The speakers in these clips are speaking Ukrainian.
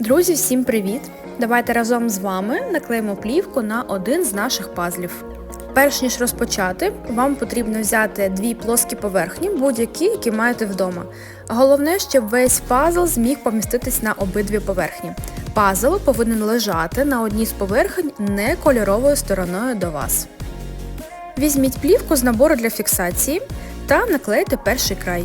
Друзі, всім привіт! Давайте разом з вами наклеїмо плівку на один з наших пазлів. Перш ніж розпочати, вам потрібно взяти дві плоскі поверхні, будь-які, які маєте вдома. Головне, щоб весь пазл зміг поміститись на обидві поверхні. Пазл повинен лежати на одній з поверхень не кольоровою стороною до вас. Візьміть плівку з набору для фіксації та наклейте перший край.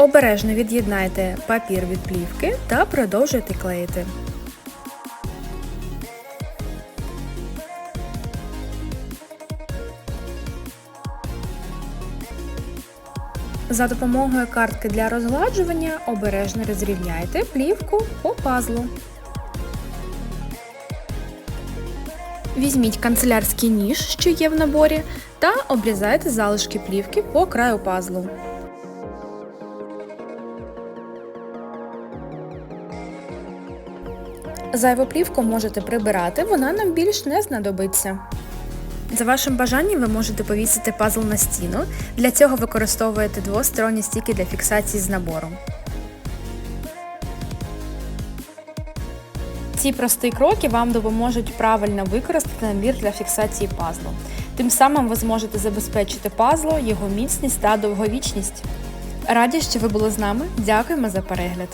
Обережно від'єднайте папір від плівки та продовжуйте клеїти. За допомогою картки для розгладжування обережно розрівняйте плівку по пазлу. Візьміть канцелярський ніж, що є в наборі, та обрізайте залишки плівки по краю пазлу. Зайву плівку можете прибирати, вона нам більш не знадобиться. За вашим бажанням ви можете повісити пазл на стіну. Для цього використовуєте двосторонні стіки для фіксації з набором. Ці прості кроки вам допоможуть правильно використати набір для фіксації пазлу. Тим самим ви зможете забезпечити пазлу, його міцність та довговічність. Раді, що ви були з нами. Дякуємо за перегляд!